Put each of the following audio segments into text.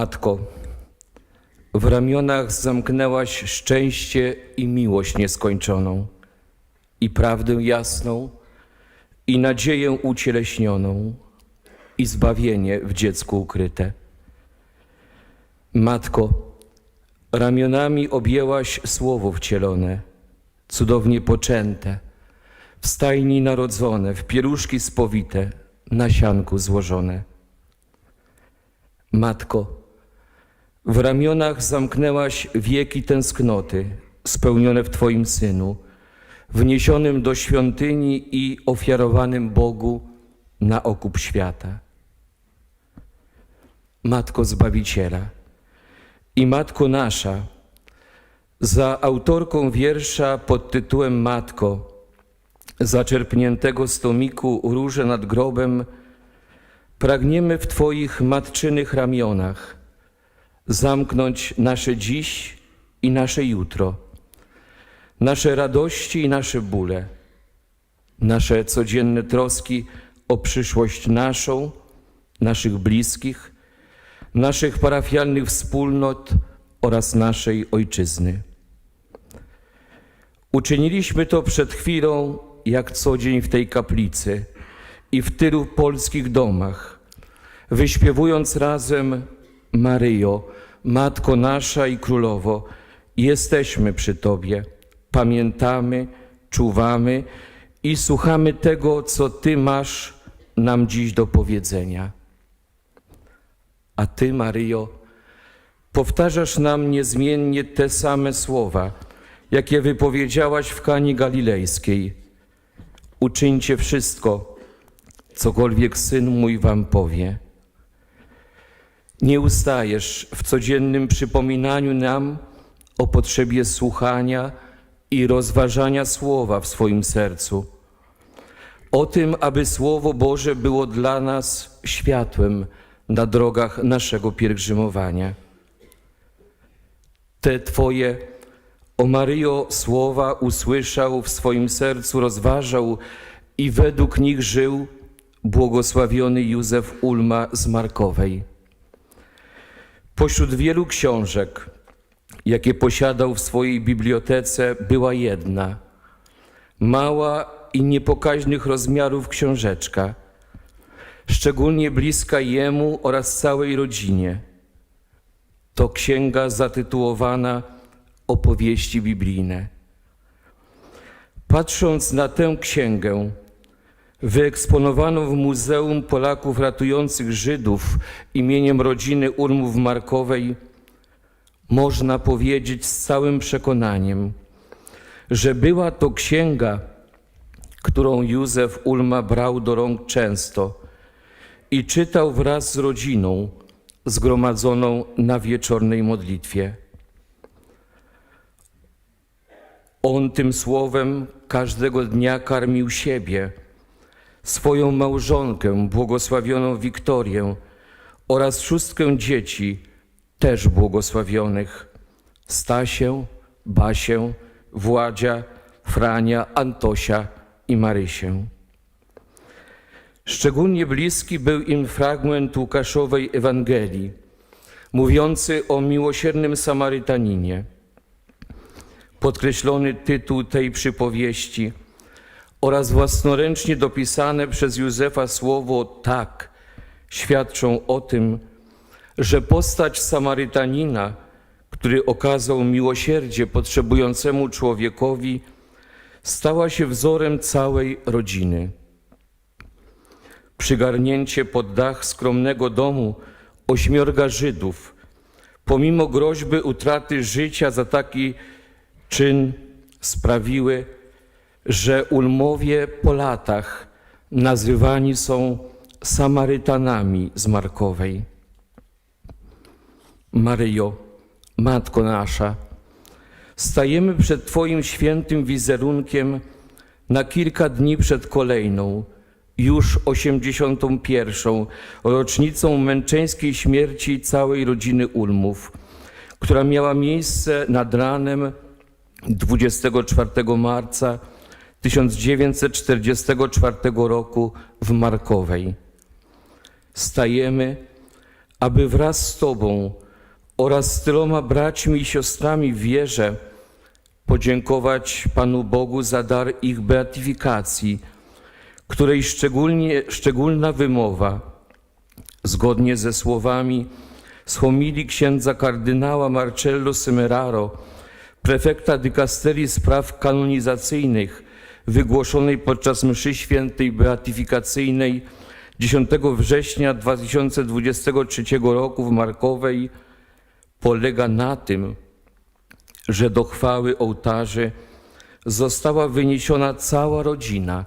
Matko, w ramionach zamknęłaś szczęście i miłość nieskończoną, i prawdę jasną, i nadzieję ucieleśnioną, i zbawienie w dziecku ukryte. Matko, ramionami objęłaś słowo wcielone, cudownie poczęte, w stajni narodzone, w pieluszki spowite, na sianku złożone. Matko, w ramionach zamknęłaś wieki tęsknoty, spełnione w Twoim Synu, wniesionym do świątyni i ofiarowanym Bogu na okup świata. Matko Zbawiciela i Matko nasza, za autorką wiersza pod tytułem Matko, zaczerpniętego z tomiku Róże nad grobem, Pragniemy w Twoich matczynych ramionach zamknąć nasze dziś i nasze jutro, nasze radości i nasze bóle, nasze codzienne troski o przyszłość naszą, naszych bliskich, naszych parafialnych wspólnot oraz naszej Ojczyzny. Uczyniliśmy to przed chwilą, jak co dzień w tej kaplicy i w tylu polskich domach, wyśpiewując razem Maryjo, Matko nasza i Królowo, jesteśmy przy Tobie, pamiętamy, czuwamy i słuchamy tego, co Ty masz nam dziś do powiedzenia. A Ty, Maryjo, powtarzasz nam niezmiennie te same słowa, jakie wypowiedziałaś w Kani Galilejskiej. Uczyńcie wszystko, cokolwiek Syn mój wam powie. Nie ustajesz w codziennym przypominaniu nam o potrzebie słuchania i rozważania słowa w swoim sercu. O tym, aby Słowo Boże było dla nas światłem na drogach naszego pielgrzymowania. Te Twoje, o Maryjo, słowa usłyszał, w swoim sercu rozważał i według nich żył błogosławiony Józef Ulma z Markowej. Pośród wielu książek, jakie posiadał w swojej bibliotece, była jedna, mała i niepokaźnych rozmiarów książeczka, szczególnie bliska jemu oraz całej rodzinie. To księga zatytułowana Opowieści biblijne. Patrząc na tę księgę, wyeksponowaną w Muzeum Polaków Ratujących Żydów imieniem rodziny Ulmów Markowej, można powiedzieć z całym przekonaniem, że była to księga, którą Józef Ulma brał do rąk często i czytał wraz z rodziną zgromadzoną na wieczornej modlitwie. On tym słowem każdego dnia karmił siebie, swoją małżonkę, błogosławioną Wiktorię oraz szóstkę dzieci, też błogosławionych, Stasię, Basię, Władzia, Frania, Antosia i Marysię. Szczególnie bliski był im fragment Łukaszowej Ewangelii, mówiący o miłosiernym Samarytaninie. Podkreślony tytuł tej przypowieści oraz własnoręcznie dopisane przez Józefa słowo tak świadczą o tym, że postać Samarytanina, który okazał miłosierdzie potrzebującemu człowiekowi, stała się wzorem całej rodziny. Przygarnięcie pod dach skromnego domu ośmiorga Żydów, pomimo groźby utraty życia za taki czyn, sprawiły, że Ulmowie po latach nazywani są Samarytanami z Markowej. Maryjo, Matko nasza, stajemy przed Twoim świętym wizerunkiem na kilka dni przed kolejną, już 81. rocznicą męczeńskiej śmierci całej rodziny Ulmów, która miała miejsce nad ranem 24 marca 1944 roku w Markowej. Stajemy, aby wraz z Tobą oraz z tyloma braćmi i siostrami w wierze podziękować Panu Bogu za dar ich beatyfikacji, której szczególna wymowa, zgodnie ze słowami z homilii księdza kardynała Marcello Semeraro, prefekta dykasterii spraw kanonizacyjnych, wygłoszonej podczas mszy świętej beatyfikacyjnej 10 września 2023 roku w Markowej, polega na tym, że do chwały ołtarzy została wyniesiona cała rodzina,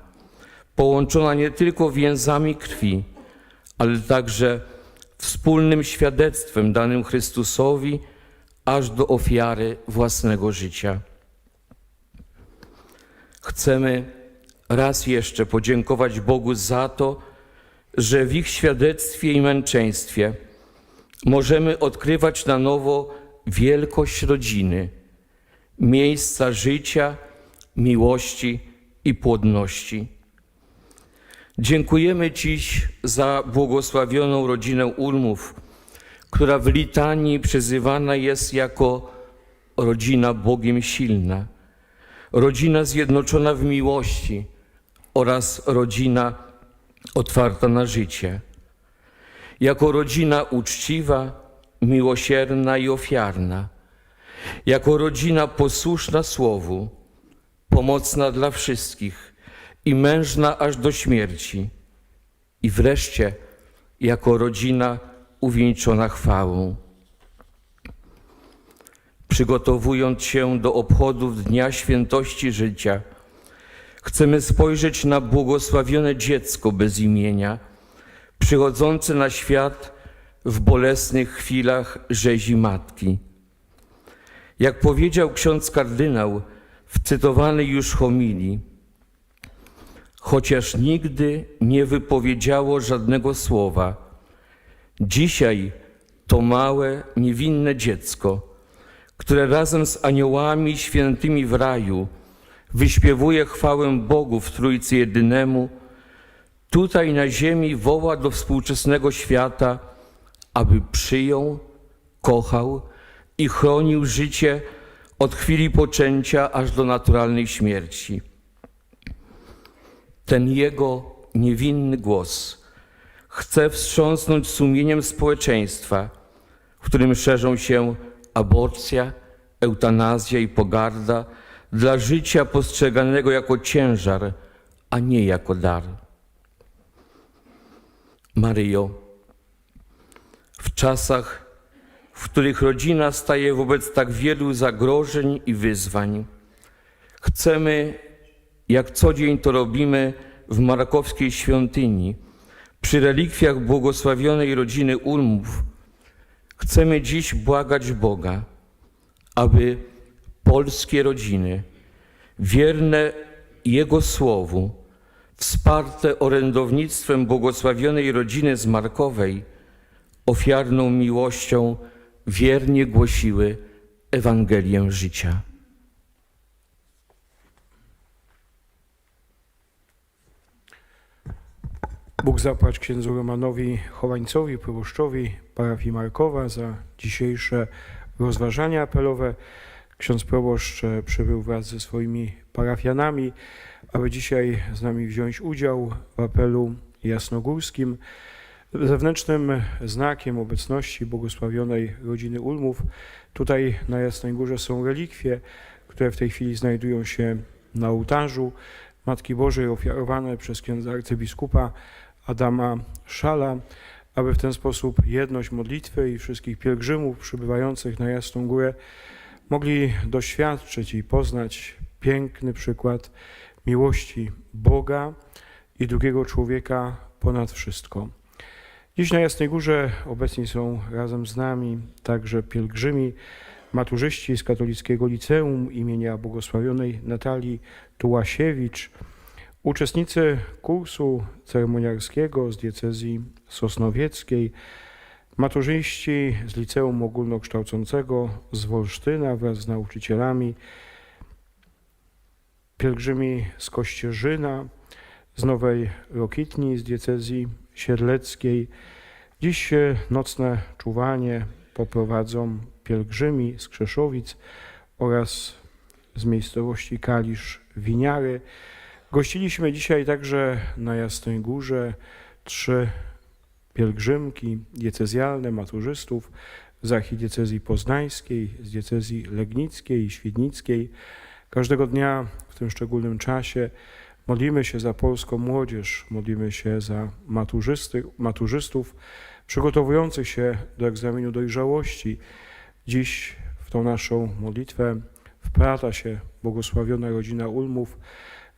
połączona nie tylko więzami krwi, ale także wspólnym świadectwem danym Chrystusowi aż do ofiary własnego życia. Chcemy raz jeszcze podziękować Bogu za to, że w ich świadectwie i męczeństwie możemy odkrywać na nowo wielkość rodziny, miejsca życia, miłości i płodności. Dziękujemy Dziś za błogosławioną rodzinę Ulmów, która w litanii przyzywana jest jako rodzina Bogiem silna, rodzina zjednoczona w miłości oraz rodzina otwarta na życie. Jako rodzina uczciwa, miłosierna i ofiarna, jako rodzina posłuszna Słowu, pomocna dla wszystkich i mężna aż do śmierci, i wreszcie jako rodzina uwieńczona chwałą. Przygotowując się do obchodów Dnia Świętości Życia, chcemy spojrzeć na błogosławione dziecko bez imienia, przychodzące na świat w bolesnych chwilach rzezi matki. Jak powiedział ksiądz kardynał w cytowanej już homilii, chociaż nigdy nie wypowiedziało żadnego słowa, dzisiaj to małe, niewinne dziecko, które razem z aniołami świętymi w raju wyśpiewuje chwałę Bogu w Trójcy Jedynemu, tutaj na ziemi woła do współczesnego świata, aby przyjął, kochał i chronił życie od chwili poczęcia aż do naturalnej śmierci. Ten jego niewinny głos chce wstrząsnąć sumieniem społeczeństwa, w którym szerzą się aborcja, eutanazja i pogarda dla życia postrzeganego jako ciężar, a nie jako dar. Maryjo, w czasach, w których rodzina staje wobec tak wielu zagrożeń i wyzwań, chcemy, jak co dzień to robimy w marakowskiej świątyni, przy relikwiach błogosławionej rodziny Ulmów, chcemy dziś błagać Boga, aby polskie rodziny, wierne Jego Słowu, wsparte orędownictwem błogosławionej rodziny z Markowej, ofiarną miłością wiernie głosiły Ewangelię życia. Bóg zapłać księdzu Romanowi Chowańcowi, proboszczowi parafii Markowa za dzisiejsze rozważania apelowe. Ksiądz proboszcz e, przybył wraz ze swoimi parafianami, aby dzisiaj z nami wziąć udział w apelu jasnogórskim. Zewnętrznym znakiem obecności błogosławionej rodziny Ulmów tutaj na Jasnej Górze są relikwie, które w tej chwili znajdują się na ołtarzu Matki Bożej ofiarowane przez księdza arcybiskupa Adama Szala, aby w ten sposób jedność modlitwy i wszystkich pielgrzymów przybywających na Jasną Górę mogli doświadczyć i poznać piękny przykład miłości Boga i drugiego człowieka ponad wszystko. Dziś na Jasnej Górze obecni są razem z nami także pielgrzymi, maturzyści z katolickiego liceum imienia błogosławionej Natalii Tułasiewicz, uczestnicy kursu ceremonialskiego z diecezji sosnowieckiej, maturzyści z liceum ogólnokształcącego z Wolsztyna wraz z nauczycielami, pielgrzymi z Kościerzyna, z Nowej Rokitni, z diecezji sierleckiej. Dziś nocne czuwanie poprowadzą pielgrzymi z Krzeszowic oraz z miejscowości Kalisz Winiary. Gościliśmy dzisiaj także na Jasnej Górze trzy pielgrzymki diecezjalne maturzystów z archidiecezji poznańskiej, z diecezji legnickiej i świdnickiej. Każdego dnia w tym szczególnym czasie modlimy się za polską młodzież, modlimy się za maturzystów przygotowujących się do egzaminu dojrzałości. Dziś w tą naszą modlitwę wplata się błogosławiona rodzina Ulmów.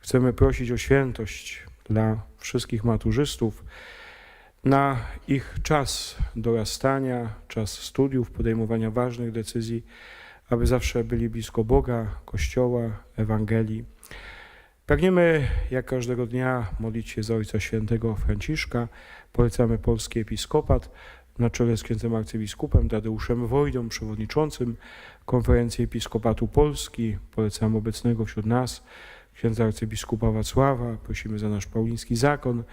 Chcemy prosić o świętość dla wszystkich maturzystów na ich czas dorastania, czas studiów, podejmowania ważnych decyzji, aby zawsze byli blisko Boga, Kościoła, Ewangelii. Pragniemy jak każdego dnia modlić się za Ojca Świętego Franciszka. Polecamy polski episkopat na czele z księdzem arcybiskupem Tadeuszem Wojdą, przewodniczącym Konferencji Episkopatu Polski. Polecamy obecnego wśród nas księdza arcybiskupa Wacława. Prosimy za nasz pauliński zakon.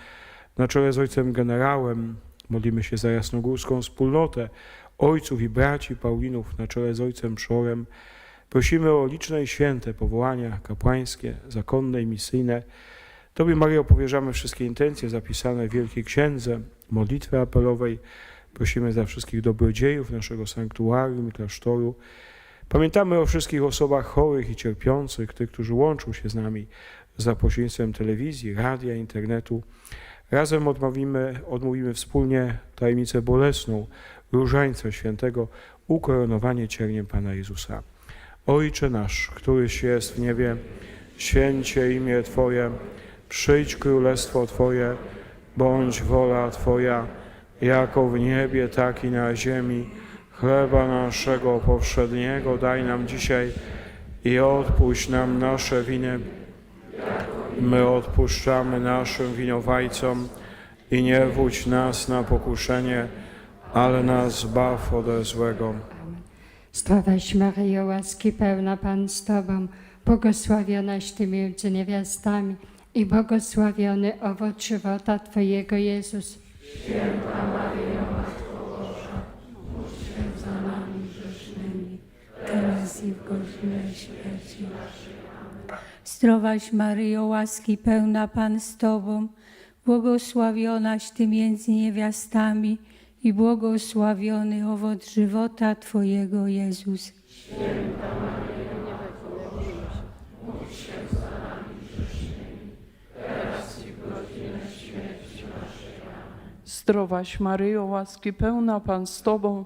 Na czele z ojcem generałem modlimy się za jasnogórską wspólnotę ojców i braci Paulinów na czele z ojcem Przorem. Prosimy o liczne i święte powołania kapłańskie, zakonne i misyjne. Tobie, Maryjo, powierzamy wszystkie intencje zapisane w Wielkiej Księdze, modlitwy apelowej. Prosimy za wszystkich dobrodziejów naszego sanktuarium i klasztoru. Pamiętamy o wszystkich osobach chorych i cierpiących, tych, którzy łączą się z nami za pośrednictwem telewizji, radia, internetu. Razem odmówimy, odmówimy wspólnie tajemnicę bolesną Różańca Świętego, ukoronowanie cierniem Pana Jezusa. Ojcze nasz, któryś jest w niebie, święcie imię Twoje, przyjdź królestwo Twoje, bądź wola Twoja, jako w niebie, tak i na ziemi. Chleba naszego powszedniego daj nam dzisiaj i odpuść nam nasze winy. My odpuszczamy naszym winowajcom i nie wódź nas na pokuszenie, ale nas zbaw ode złego. Zdrowaś Maryjo, łaski pełna Pan z Tobą, błogosławionaś Ty między niewiastami i błogosławiony owoc żywota Twojego Jezus. I w godzinę śmierci naszej. Zdrowaś Maryjo, łaski pełna Pan z Tobą, błogosławionaś Ty między niewiastami i błogosławiony owoc żywota Twojego Jezus. Zdrowaś Maryjo, łaski pełna Pan z Tobą,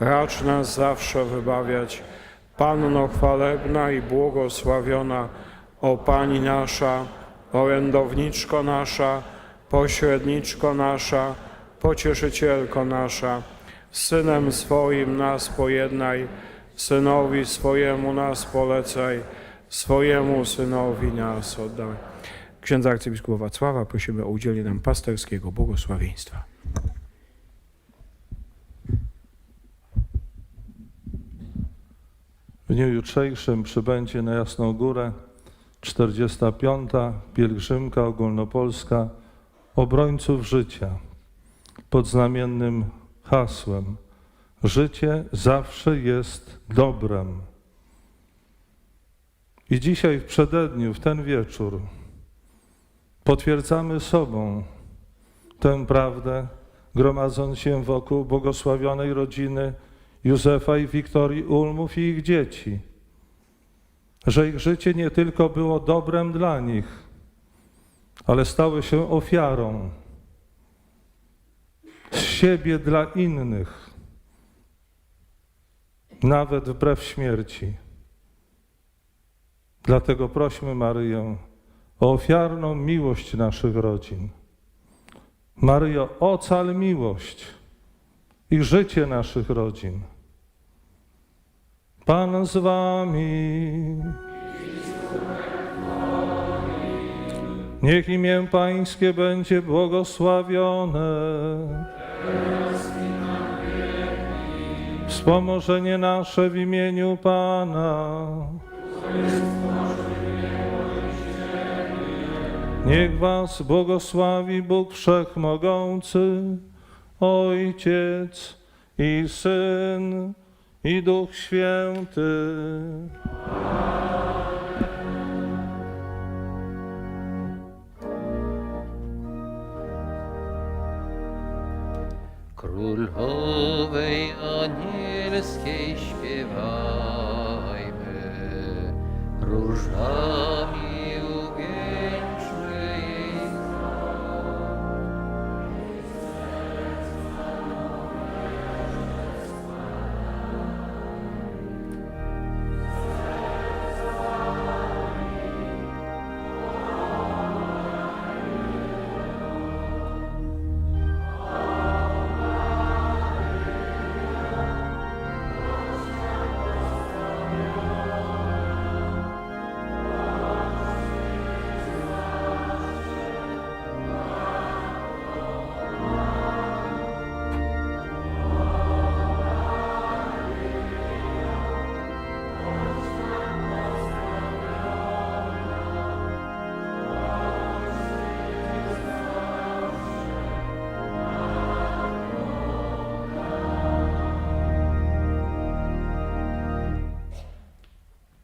racz nas zawsze wybawiać. Panno chwalebna i błogosławiona, o Pani nasza, orędowniczko nasza, pośredniczko nasza, pocieszycielko nasza, Synem swoim nas pojednaj, Synowi swojemu nas polecaj, swojemu Synowi nas oddaj. Księdza arcybiskupa Wacława prosimy o udzielenie nam pasterskiego błogosławieństwa. W dniu jutrzejszym przybędzie na Jasną Górę 45. pielgrzymka ogólnopolska obrońców życia pod znamiennym hasłem Życie zawsze jest dobrem. I dzisiaj w przededniu, w ten wieczór potwierdzamy sobą tę prawdę, gromadząc się wokół błogosławionej rodziny Józefa i Wiktorii Ulmów i ich dzieci, że ich życie nie tylko było dobrem dla nich, ale stały się ofiarą z siebie dla innych, nawet wbrew śmierci. Dlatego prośmy Maryję o ofiarną miłość naszych rodzin. Maryjo, ocal miłość i życie naszych rodzin. Pan z wami. Niech imię Pańskie będzie błogosławione. Wspomożenie nasze w imieniu Pana. Niech Was błogosławi Bóg Wszechmogący, Ojciec i Syn i Duch Święty. Królowej anielskiej